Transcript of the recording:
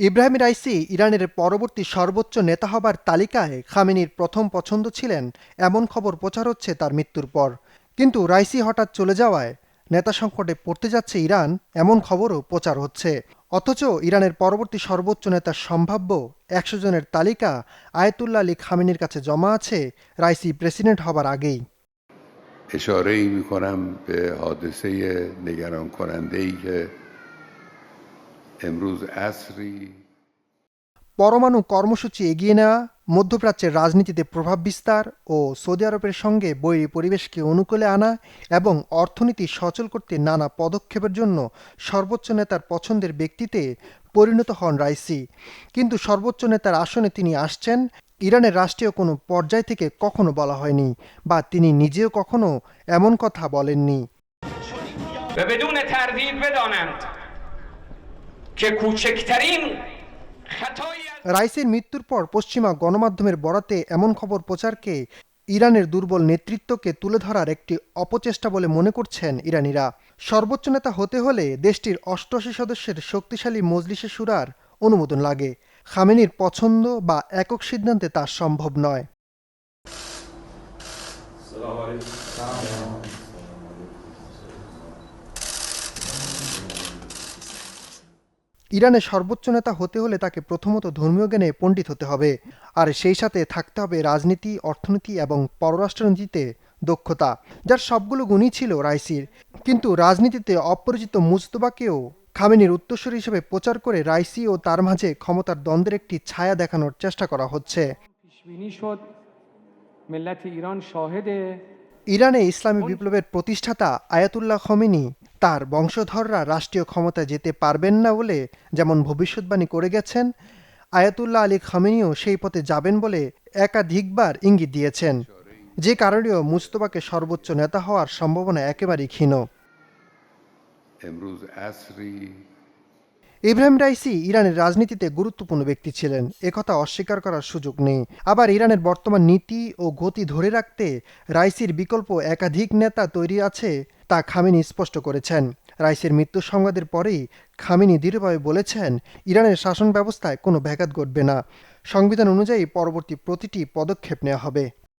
Ebrahim Raisi ইরানের পরবর্তী সর্বোচ্চ নেতা হবার তালিকায় খামেনির প্রথম পছন্দ ছিলেন এমন খবর প্রচার হচ্ছে তার মৃত্যুর পর কিন্তু রাইসি হঠাৎ চলে যাওয়ায় নেতা সংকটে পড়তে যাচ্ছে ইরান এমন খবরও প্রচার হচ্ছে অথচ ইরানের পরবর্তী সর্বোচ্চ নেতার সম্ভাব্য একশো জনের তালিকা আয়াতুল্লাহ আলী খামেনির কাছে জমা আছে রাইসি প্রেসিডেন্ট হবার আগেই اشاره ای می کنم به حادثه نگران کننده ای که امروز عصری পরমাণু কর্মসূচি এগিয়ে নেওয়া মধ্যপ্রাচ্যের রাজনীতিতে প্রভাব বিস্তার ও সৌদি আরবের সঙ্গে বৈরী পরিবেশকে অনুকূলে আনা এবং অর্থনীতি সচল করতে নানা পদক্ষেপের জন্য সর্বোচ্চ নেতার পছন্দের ব্যক্তিতে পরিণত হন রাইসি। কিন্তু সর্বোচ্চ নেতার আসনে তিনি আসছেন ইরানের রাষ্ট্রীয় কোনো পর্যায় থেকে কখনো বলা হয়নি বা তিনি নিজেও কখনো এমন কথা বলেননি। রাইসের মৃত্যুর পর পশ্চিমা গণমাধ্যমের বরাতে এমন খবর প্রচারকে ইরানের দুর্বল নেতৃত্বকে তুলে ধরার একটি অপচেষ্টা বলে মনে করছেন ইরানিরা। সর্বোচ্চ নেতা হতে হলে দেশটির অষ্টআশি সদস্যের শক্তিশালী মজলিসে সুরার অনুমোদন লাগে। খামেনির পছন্দ বা একক সিদ্ধান্তে তা সম্ভব নয়। ইরানের সর্বোচ্চ নেতা হতে হলে তাকে প্রথমত ধর্মীয় জ্ঞানে পণ্ডিত হতে হবে। আর সেই সাথে থাকতে হবে রাজনীতি, অর্থনীতি এবং পররাষ্ট্রনীতিতে দক্ষতা, যার সবগুলো গুণই ছিল রাইসির। কিন্তু রাজনীতিতে অপরিচিত মুস্তবাকেও খামেনির উত্তরসূরি হিসেবে প্রচার করে রাইসি ও তার মাঝে ক্ষমতার দ্বন্দ্বের একটি ছায়া দেখানোর চেষ্টা করা হচ্ছে। ইরানে ইসলামী বিপ্লবের প্রতিষ্ঠাতা আয়াতুল্লাহ খমিনী তার বংশধররা রাষ্ট্রীয় ক্ষমতায় যেতে পারবেন না বলে যেমন ভবিষ্যৎবাণী করে গেছেন, আয়াতুল্লাহ আলী খামেনিও সেই পথে যাবেন বলে একাধিকবার ইঙ্গিত দিয়েছেন। যে কারণেও মুস্তফাকে সর্বোচ্চ নেতা হওয়ার সম্ভাবনা একেবারেই ক্ষীণ। ইব্রাহিম রাইসি ইরানের রাজনীতিতে গুরুত্বপূর্ণ ব্যক্তি ছিলেন। একথা অস্বীকার করার সুযোগ নেই। আবার ইরানের বর্তমান নীতি ও গতি ধরে রাখতে রাইসির বিকল্প একাধিক নেতা তৈরি আছে তা খামেনি স্পষ্ট করেছেন। রাইসির মৃত্যু সংবাদের পরেই খামিনি দৃঢ়ভাবে বলেছেন, ইরানের শাসন ব্যবস্থায় কোনো ব্যাঘাত ঘটবে না। সংবিধান অনুযায়ী পরবর্তী প্রতিটি পদক্ষেপ নেওয়া হবে।